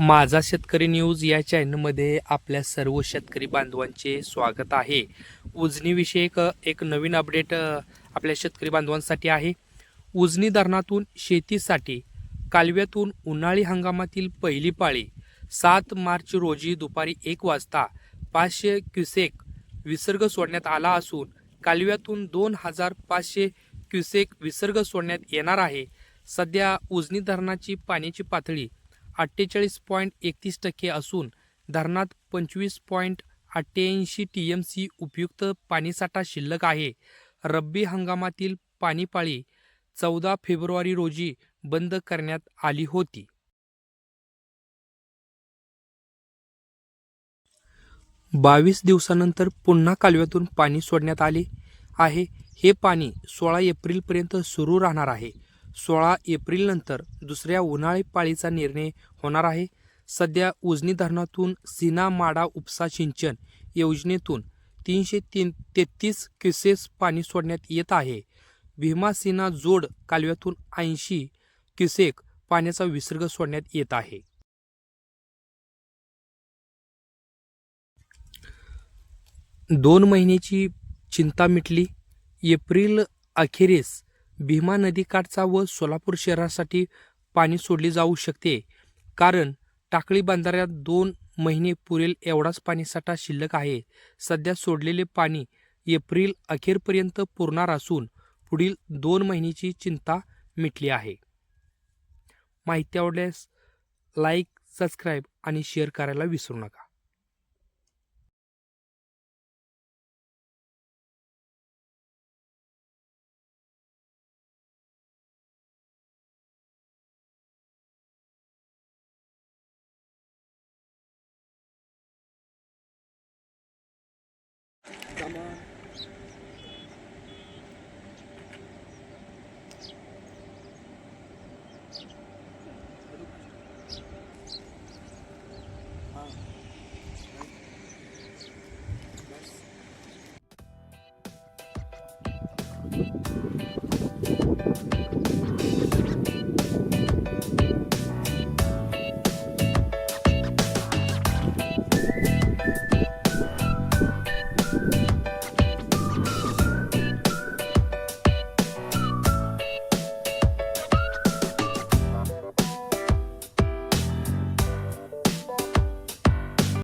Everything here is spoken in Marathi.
माझा शेतकरी न्यूज या चॅनलमध्ये आपल्या सर्व शेतकरी बांधवांचे स्वागत आहे. उजनीविषयक एक नवीन अपडेट आपल्या शेतकरी बांधवांसाठी आहे. उजनी धरणातून शेतीसाठी कालव्यातून उन्हाळी हंगामातील पहिली पाळी सात मार्च रोजी दुपारी एक वाजता पाचशे क्युसेक विसर्ग सोडण्यात आला असून कालव्यातून दोन हजार पाचशे क्युसेक विसर्ग सोडण्यात येणार आहे. सध्या उजनी धरणाची पाण्याची पातळी अठ्ठेचाळीस पॉईंट एकतीस टक्के असून धरणात पंचवीस पॉईंट अठ्ठ्याऐंशी टी एम सी उपयुक्त पाणीसाठा शिल्लक आहे. रब्बी हंगामातील पाणीपाळी चौदा फेब्रुवारी रोजी बंद करण्यात आली होती. बावीस दिवसानंतर पुन्हा कालव्यातून पाणी सोडण्यात आले आहे. हे पाणी सोळा एप्रिलपर्यंत सुरू राहणार आहे. सोळा एप्रिलनंतर दुसऱ्या उन्हाळी पाळीचा निर्णय होणार आहे. सध्या उजनी धरणातून सीना माडा उपसा सिंचन योजनेतून तीनशे तीन तेहतीस क्युसेस पाणी सोडण्यात येत आहे. भीमा सीना जोड कालव्यातून ऐंशी क्युसेक पाण्याचा विसर्ग सोडण्यात येत आहे. दोन महिन्याची चिंता मिटली. एप्रिल अखेरीस भीमा नदीकाठचा व सोलापूर शहरासाठी पाणी सोडले जाऊ शकते. कारण टाकळी बंधाऱ्यात दोन महिने पुरेल एवढाच पाणीसाठा शिल्लक आहे. सध्या सोडलेले पाणी एप्रिल अखेरपर्यंत पुरणार असून पुढील दोन महिन्याची चिंता मिटली आहे. माहिती आवडल्यास लाईक सबस्क्राईब आणि शेअर करायला विसरू नका. Mama.